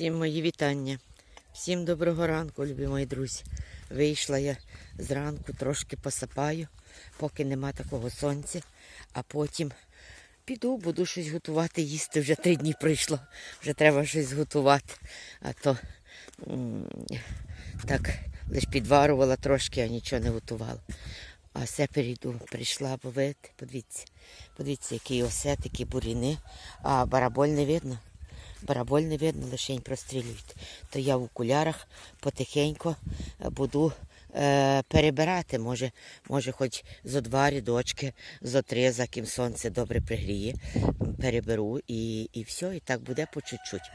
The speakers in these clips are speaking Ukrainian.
Всім мої вітання. Всім доброго ранку, любі мої друзі. Вийшла я зранку, трошки посапаю, поки нема такого сонця, а потім піду, буду щось готувати, їсти. Вже три дні пройшло, вже треба щось готувати. А то так лише підварувала трошки, а нічого не готувала. А все перейду, прийшла, бо видите, подивіться, подивіться, які осет, які буріни, а бараболь не видно. Бараболь видно, лишень прострілюють. То я в окулярах потихеньку е, буду е, перебирати. Може, може, хоч зо два рядочки, зо три, за ким сонце добре пригріє, переберу і, і все, і так буде по чуть-чуть.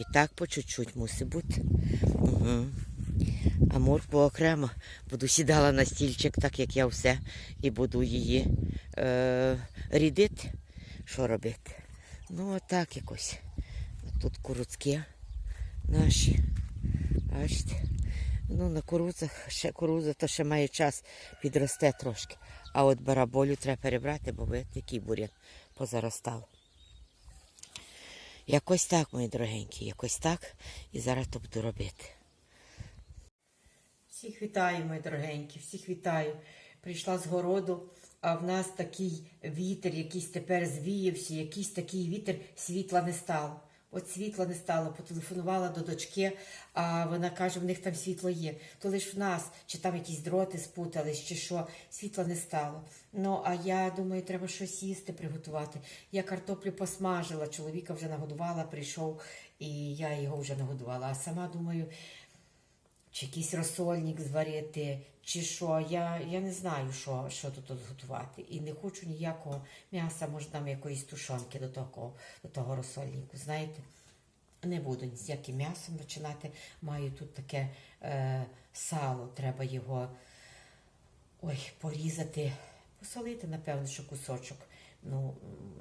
І так по чуть-чуть мусить бути. Угу. А моркву окремо буду сідала на стільчик, так як я все, і буду її е, рідити. Що робити? Ну, отак якось. Тут куруцькі наші. Бачите? Ну, на курузах ще куруза, то ще має час підросте трошки. А от бараболю треба перебрати, бо ви який бурян позаростав. Якось так, мої дорогенькі, якось так. І зараз то буду робити. Всіх вітаю, мої дорогенькі, всіх вітаю. Прийшла з городу, а в нас такий вітер, якийсь тепер звіявся, якийсь такий вітер, світла не стало. От світла не стало, потелефонувала до дочки, а вона каже, в них там світло є. То лиш в нас, чи там якісь дроти спутались, чи що, світла не стало. Ну, а я думаю, треба щось їсти приготувати. Я картоплю посмажила, чоловіка вже нагодувала, прийшов, і я його вже нагодувала. А сама думаю, чи якийсь розсольник зварити, чи що. Я, я не знаю, що, що тут готувати. І не хочу ніякого м'яса, може там якоїсь тушонки до того, до того розсольнику. Знаєте, не буду ні з яким м'ясом починати. Маю тут таке е, сало, треба його ой, порізати, посолити, напевно, що кусочок. Ну,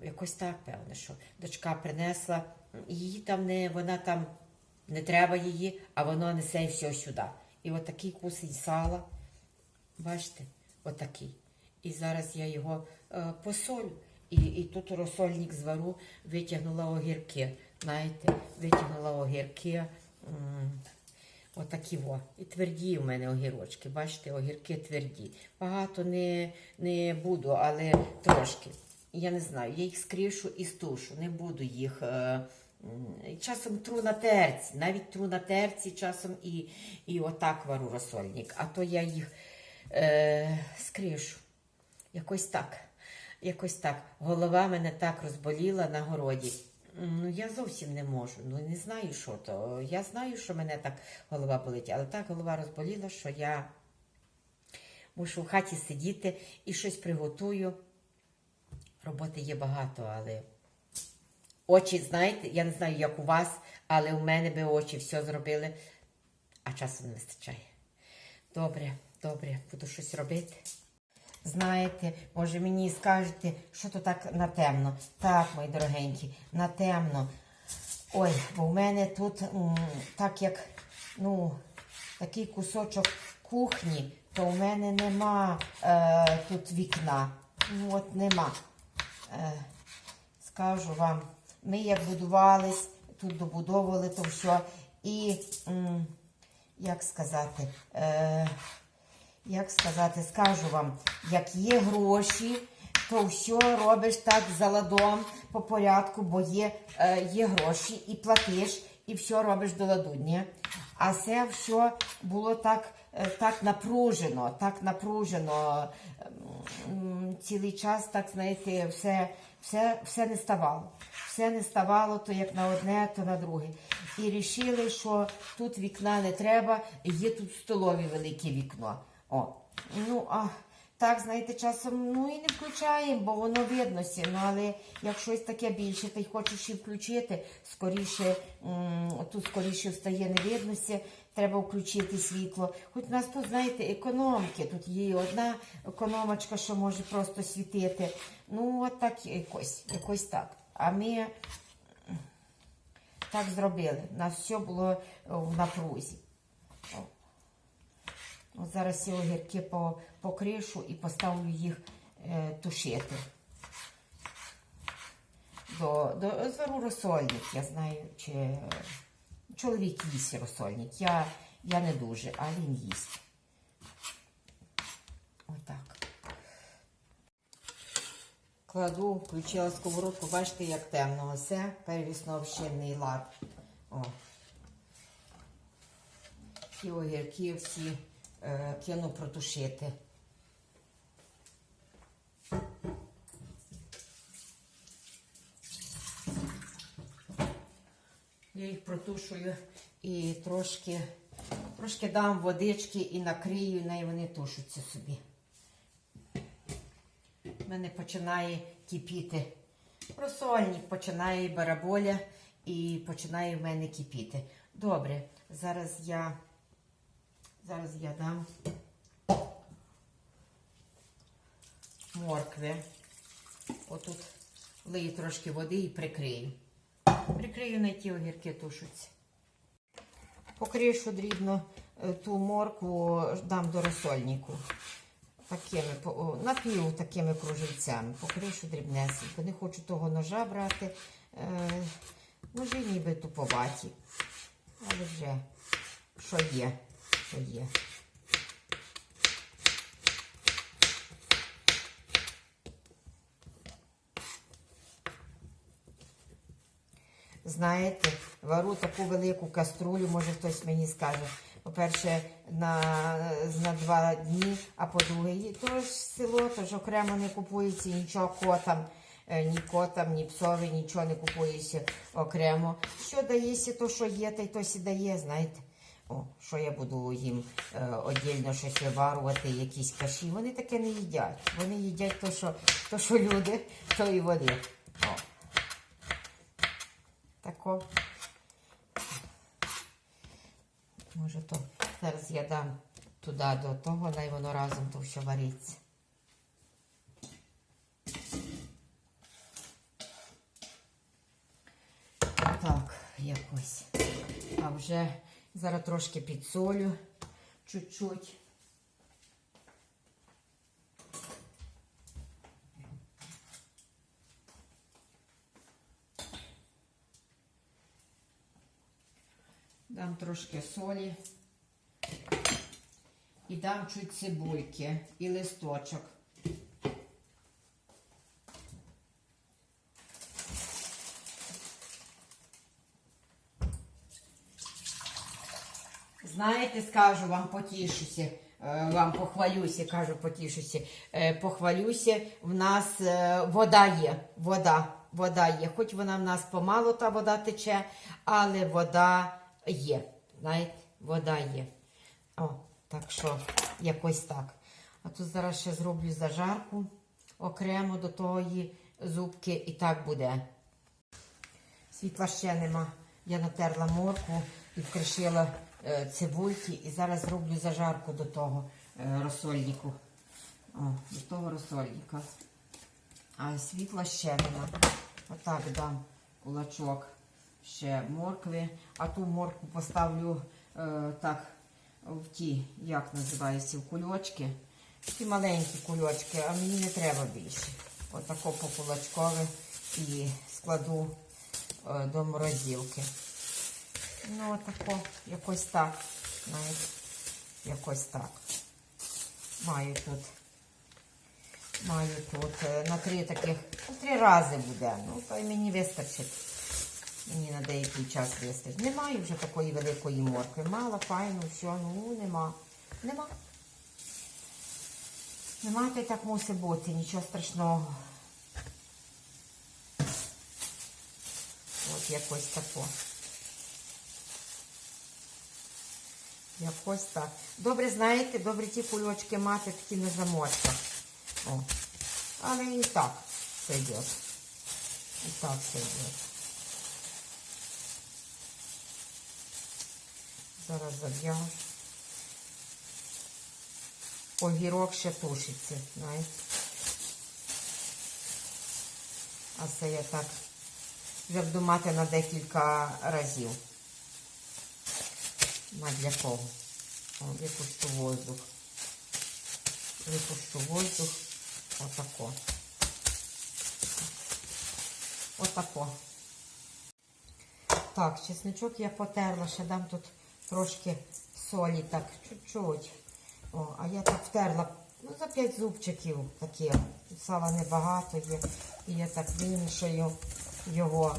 якось так, певне, що дочка принесла, її там не, вона там не треба її, а воно несе і все сюди. І отакий кусень сала, бачите, отакий. І зараз я його е, посолю. І, і тут розсольник звару, витягнула огірки. Знаєте, витягнула огірки. Отакі во. І тверді у мене огірочки. Бачите, огірки тверді. Багато не, не буду, але трошки. Я не знаю, я їх скришу і стушу. Не буду їх. Е, часом тру на терці, навіть тру на терці, часом і, і отак вару розсольник. А то я їх е, скришу. Якось так. Якось так. Голова мене так розболіла на городі. Ну, я зовсім не можу. Ну, не знаю, що то. Я знаю, що мене так голова болить, але так голова розболіла, що я мушу в хаті сидіти і щось приготую. Роботи є багато, але очі, знаєте, я не знаю, як у вас, але у мене би очі все зробили, а часу не вистачає. Добре, добре, буду щось робити. Знаєте, може мені скажете, що то так на темно. Так, мої дорогенькі, на темно. Ой, бо в мене тут м, так як ну, такий кусочок кухні, то в мене нема е, тут вікна. Ну от нема. Е, скажу вам, ми як будувались, тут добудовували то все. І як сказати, е, як сказати, скажу вам, як є гроші, то все робиш так за ладом по порядку, бо є, е, є гроші і платиш, і все робиш до ладу. А це все було так, е, так напружено, так напружено. Цілий час, так знаєте, все, все, все не ставало. Все не ставало то як на одне, то на друге. І рішили, що тут вікна не треба, є тут столові велике вікно. О, ну, а так, знаєте, часом ну і не включаємо, бо воно видно. Ну, але як щось таке більше, ти хочеш і включити, скоріше, тут скоріше встає невидності, треба включити світло. Хоч у нас тут, знаєте, економки. Тут є одна економочка, що може просто світити. Ну, от так якось, якось так. А ми так зробили. У нас все було в напрузі. От зараз ці огірки по, покришу і поставлю їх е, тушити. До, до звару розсольник, я знаю, чи, Чоловік їсть розсольник. Я, я не дуже, а він їсть. Отак. Кладу, включила сковородку, бачите, як темно. Все, перевісно вщинний лад. О. Ті огірки всі е, кину протушити. Я їх протушую і трошки, трошки дам водички і накрию, і вони тушаться собі. У мене починає кипіти. Розсольник починає бараболя і починає в мене кипіти. Добре, зараз я зараз я дам моркви. Отут лию трошки води і прикрию. Прикрию на ті огірки тушуться. Покришу дрібно е, ту моркву, дам до розсольнику. Такими, напів такими кружельцями. Покришу дрібнесенько. Не хочу того ножа брати. Е, ножі ніби туповаті. Але вже що є, що є. Знаєте, вару таку велику каструлю, може хтось мені скаже. По-перше, на, на два дні, а по-друге, то ж село, то ж окремо не купується нічого котам, е, ні котам, ні псові, нічого не купується окремо. Що дається, то що є, та й то сі дає, знаєте. О, що я буду їм е, отдільно щось виварувати, якісь каші. Вони таке не їдять. Вони їдять то, що, то, що люди, то і вони. О. Тако. Може, то зараз я дам туди до того, най воно разом то все вариться. Так, якось. А вже зараз трошки підсолю чуть-чуть. Дам трошки солі. І дам чуть цибульки і листочок. Знаєте, скажу вам потішуся, е, вам похвалюся, кажу потішуся, е, похвалюся, в нас е, вода є, вода, вода є. Хоч вона в нас помало та вода тече, але вода є. Знаєте, вода є. О, так що якось так. А тут зараз ще зроблю зажарку окремо до тої зубки і так буде. Світла ще нема. Я натерла морку і вкришила е, цибульки. І зараз зроблю зажарку до того е, розсольнику. О, до того розсольника. А світла ще нема. Отак дам кулачок ще моркви. А ту моркву поставлю е, так в ті, як називається, в кульочки. Ті маленькі кульочки, а мені не треба більше. Отако по кулачкові і складу е, до морозилки. Ну, отако, якось так. Знаєте, якось так. Маю тут. Маю тут е, на три таких, три рази буде. Ну, то й мені вистачить. Мені на деякий час вистачить. Немає вже такої великої моркви. Мало, файно, все, ну нема. Нема. Нема, та й так мусить бути, нічого страшного. От якось тако. Якось так. Добре, знаєте, добре ті кульочки мати такі на замочках. О. Але і так все йде. І так все йде. Зараз зав'яжу. Огірок ще тушиться, знаєте. А це я так вже буду мати на декілька разів. На для кого? О, випущу воздух. Випущу воздух. Отако. Отако. так, чесничок я потерла, ще дам тут трошки солі, так, чуть-чуть. А я так втерла, ну, за 5 зубчиків таке. Сала небагато є. І я так вимішаю його.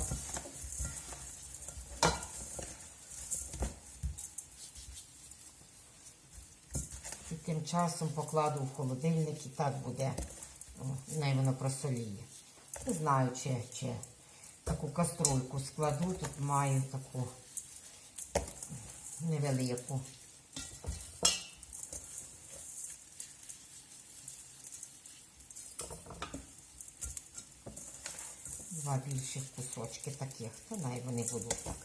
І тим часом покладу в холодильник і так буде. Не воно просоліє. Не знаю, чи, чи таку каструльку складу. Тут маю таку невелику. Два більших кусочки таких. то най вони будуть так.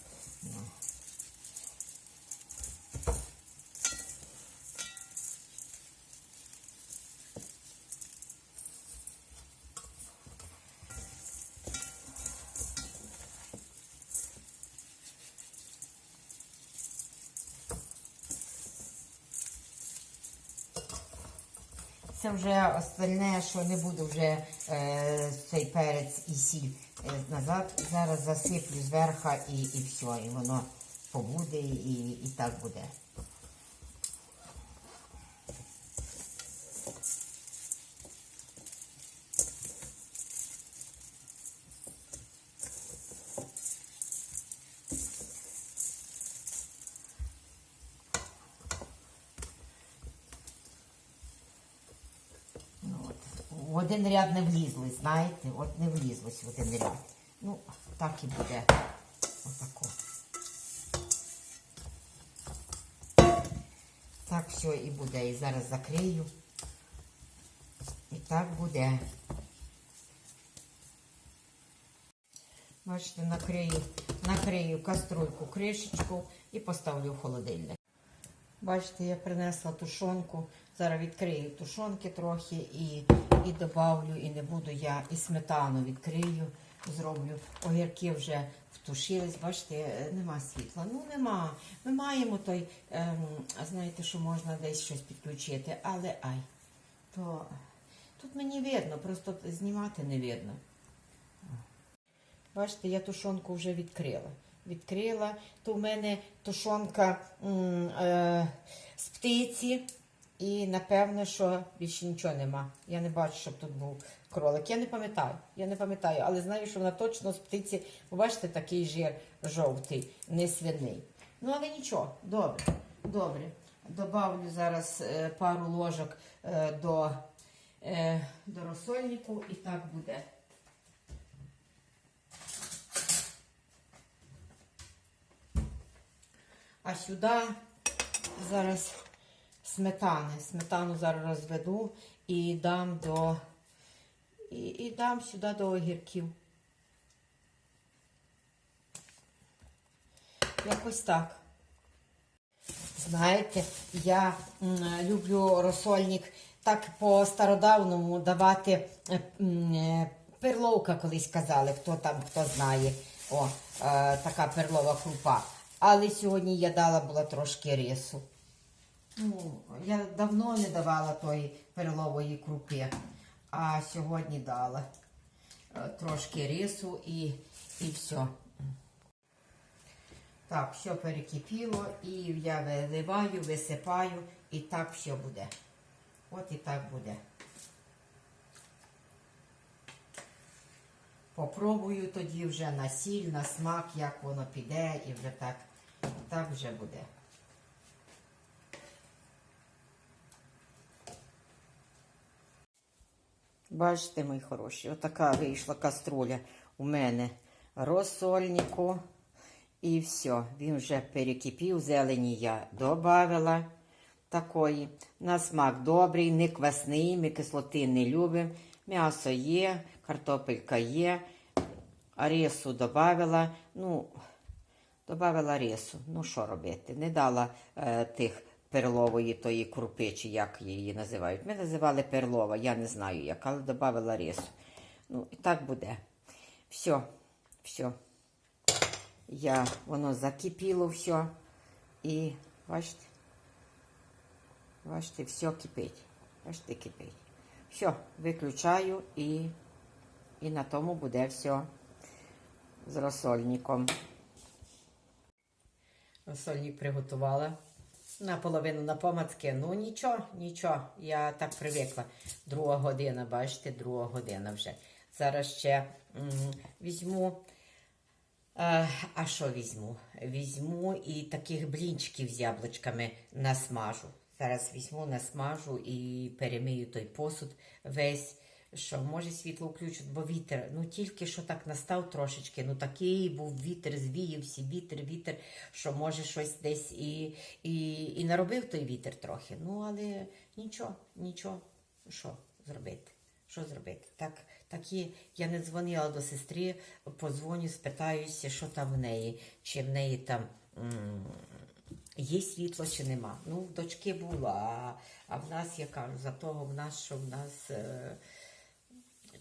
Це вже остальне, що не буду вже е, цей перець і сіль е, назад. Зараз засиплю зверху і, і все. І воно побуде і, і так буде. Один ряд не влізли, знаєте, от не влізлось в один ряд. Ну, так і буде. Отако. Так все і буде. І зараз закрию. І так буде. Бачите, накрию, накрию каструльку, кришечку і поставлю в холодильник. Бачите, я принесла тушонку. Зараз відкрию тушонки трохи і, і добавлю, і не буду я і сметану відкрию, зроблю. Огірки вже втушились, бачите, е, нема світла. Ну нема. Ми маємо той, ем, знаєте, що можна десь щось підключити, але ай, то тут мені видно, просто знімати не видно. Бачите, я тушонку вже відкрила. Відкрила, то в мене тушонка е, з птиці, і напевно, що більше нічого нема. Я не бачу, щоб тут був кролик. Я не пам'ятаю, я не пам'ятаю, але знаю, що вона точно з птиці, ви бачите, такий жир жовтий, не свиний. Ну, але нічого, добре, добре. Добавлю зараз е, пару ложок е, до, е, до розсольнику і так буде. А сюди зараз сметани. Сметану зараз розведу і дам до і, і дам сюди до огірків. Якось так. Знаєте, я люблю розсольник так по стародавному давати е, е, перловка, колись казали, хто там, хто знає. О, е, така перлова крупа. Але сьогодні я дала була трошки рису. Ну, я давно не давала тої перлової крупи, а сьогодні дала е, трошки рису і, і все. Так, все перекипіло, і я виливаю, висипаю, і так все буде. От і так буде. Попробую тоді вже на сіль, на смак, як воно піде, і вже так, так вже буде. Бачите, мої хороші, отака вийшла каструля у мене розсольнику. І все, він вже перекипів, зелені я додавила такої. На смак добрий, не квасний, ми кислоти не любимо. М'ясо є, картопелька є, а рису додавила. Ну, додавила рису. Ну, що робити? Не дала е, тих перлової тої крупи, чи як її називають. Ми називали перлова, я не знаю як, але додавила рису. Ну, і так буде. Все, все. Я, воно закипіло все. І бачите, бачите, все кипить. Бачите, кипить. Все, виключаю і, і на тому буде все з розсольником. Розсольник приготувала. Наполовину на помацки. Ну нічого, нічого. Я так привикла. Друга година, бачите, друга година вже. Зараз ще візьму. Е, а що візьму? Візьму і таких блінчиків з яблучками насмажу. Зараз візьму, насмажу і перемию той посуд весь. Що може світло включать, бо вітер. Ну тільки що так настав трошечки. Ну такий був вітер, звіявся, вітер, вітер, що може щось десь і, і, і наробив той вітер трохи. Ну але нічого, нічого. Що зробити? Що зробити? Так, так є. Я не дзвонила до сестри, позвоню, спитаюся, що там в неї, чи в неї там є світло, чи нема. Ну, в дочки було, а, а в нас, я кажу, за того в нас, що в нас. Е,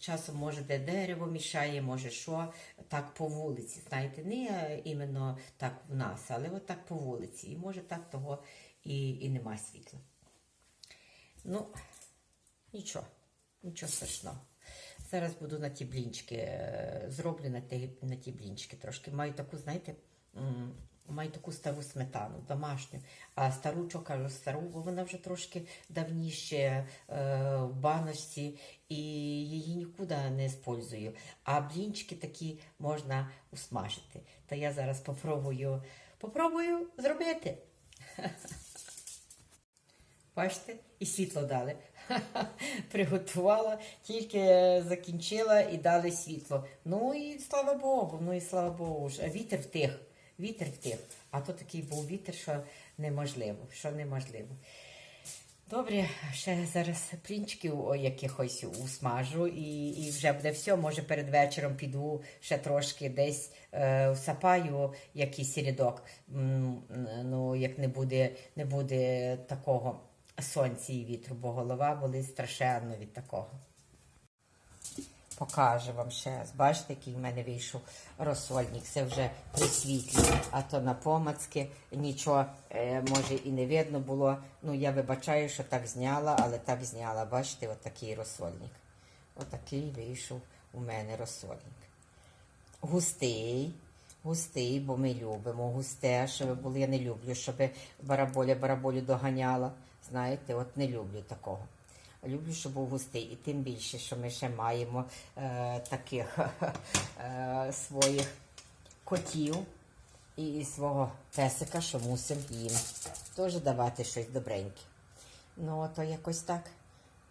Часом може де дерево мішає, може що, так по вулиці. Знаєте, не е, іменно так в нас, але от так по вулиці. І може так того і, і нема світла. Ну, нічого, нічого страшного. Зараз буду на ті блінчики, е, зроблю на ті, на ті блінчики трошки. Маю таку, знаєте, маю таку стару сметану, домашню. А стару, що кажу, стару, бо вона вже трошки давніше е, в баночці і її нікуди не использую. А блінчики такі можна усмажити. Та я зараз попробую, попробую зробити. Бачите, і світло дали. Приготувала, тільки закінчила і дали світло. Ну і слава Богу, ну і слава Богу. Вітер втих, вітер втих. А то такий був вітер, що неможливо, що неможливо. Добре, ще зараз плінчиків якихось усмажу і, і вже буде все. Може перед вечором піду ще трошки десь е, всапаю якийсь рядок. Ну, як не буде, не буде такого сонця і вітру, бо голова болить страшенно від такого. Покажу вам ще раз. Бачите, який в мене вийшов розсольник. Це вже при світлі, а то на помацки нічого е, може і не видно було. Ну, я вибачаю, що так зняла, але так зняла. Бачите, отакий розсольник. Отакий вийшов у мене розсольник. Густий, густий, бо ми любимо густе, щоб були. Я не люблю, щоб бараболя бараболю доганяла. Знаєте, от не люблю такого. Люблю, щоб був густий. І тим більше, що ми ще маємо е, таких е, своїх котів і, свого песика, що мусимо їм теж давати щось добреньке. Ну, то якось так.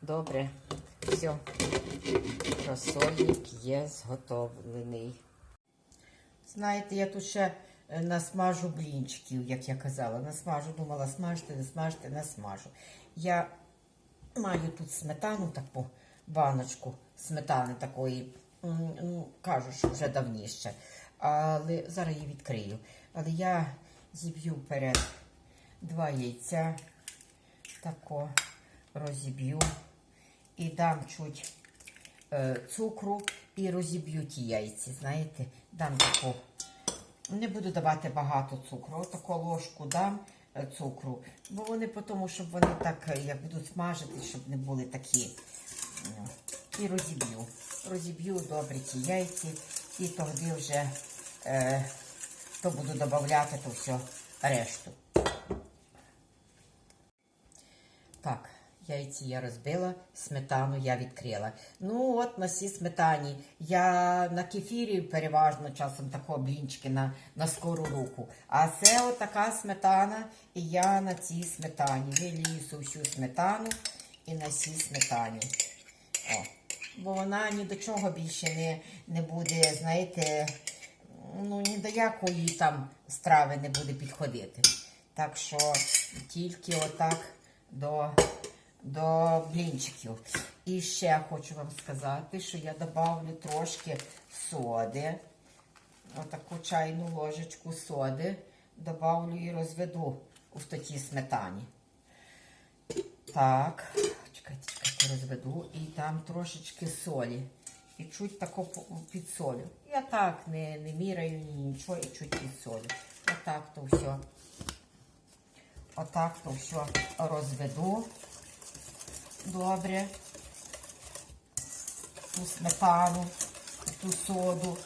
Добре. Все. Розсольник є зготовлений. Знаєте, я тут ще е, насмажу блінчиків, як я казала. Насмажу, думала, смажте, не смажте, насмажу. Я маю тут сметану, таку баночку сметани такої. Ну, кажу, що вже давніше. Але зараз її відкрию. Але я зіб'ю вперед два яйця, тако розіб'ю і дам чуть е, цукру і розіб'ю ті яйці. Знаєте, дам таку. Не буду давати багато цукру. Таку ложку дам цукру. Бо вони по тому, щоб вони так, е, як будуть смажити, щоб не були такі. І розіб'ю. Розіб'ю добре ці яйці. І тоді вже е, то буду додавати то все решту. Так, яйці я розбила, сметану я відкрила. Ну, от на цій сметані. Я на кефірі переважно часом такого блінчики на, на скору руку. А це от така сметана, і я на цій сметані. Вилісу всю сметану і на цій сметані. О. Бо вона ні до чого більше не, не буде, знаєте, ну ні до якої там страви не буде підходити. Так що тільки отак до, до блінчиків. І ще хочу вам сказати, що я додавлю трошки соди. Отаку чайну ложечку соди добавлю і розведу в такій сметані. Так, чекайте, чекайте, розведу і там трошечки солі. І чуть тако підсолю. Я так не, не міряю ні нічого і чуть підсолю. Отак то все. Отак то все розведу. Добре. Ту сметану, ту соду.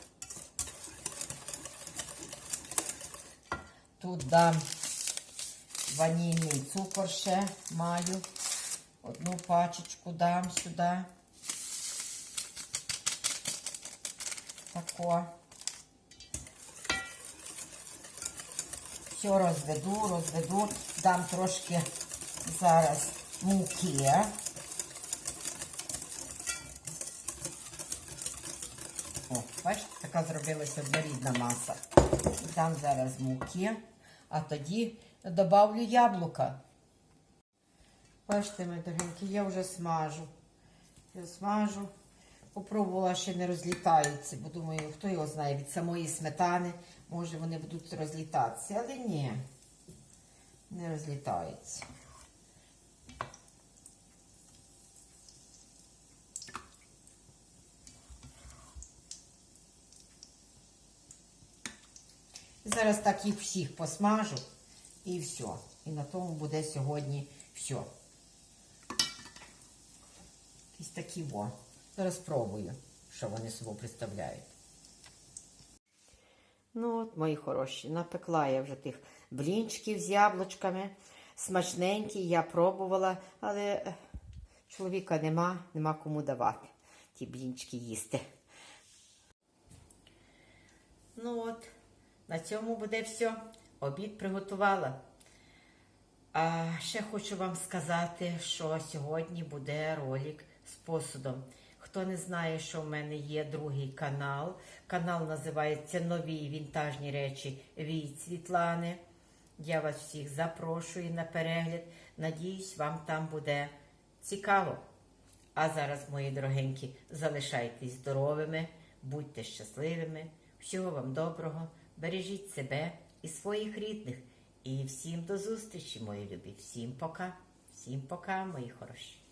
Тут дам ванільний цукор ще маю. Одну пачечку дам сюди. Тако. Все розведу, розведу. Дам трошки зараз муки. О, бачите, така зробилася однорідна маса. Дам зараз муки, а тоді добавлю яблука. Бачите, мої дорогенькі, я вже смажу. Я смажу. Попробувала, ще не розлітаються, бо думаю, хто його знає, від самої сметани, може вони будуть розлітатися, але ні, не розлітаються. Зараз так їх всіх посмажу і все. І на тому буде сьогодні все. Якісь такі во. Зараз спробую, що вони собою представляють. Ну от, мої хороші, напекла я вже тих блінчиків з яблучками. Смачненькі, я пробувала, але е, чоловіка нема, нема кому давати ті блінчики їсти. Ну от, на цьому буде все. Обід приготувала. А ще хочу вам сказати, що сьогодні буде ролик з посудом. Хто не знає, що в мене є другий канал. Канал називається Нові вінтажні речі від Світлани. Я вас всіх запрошую на перегляд. Надіюсь, вам там буде цікаво. А зараз, мої дорогенькі, залишайтесь здоровими, будьте щасливими. Всього вам доброго, бережіть себе і своїх рідних. І всім до зустрічі, мої любі. Всім пока. Всім пока, мої хороші.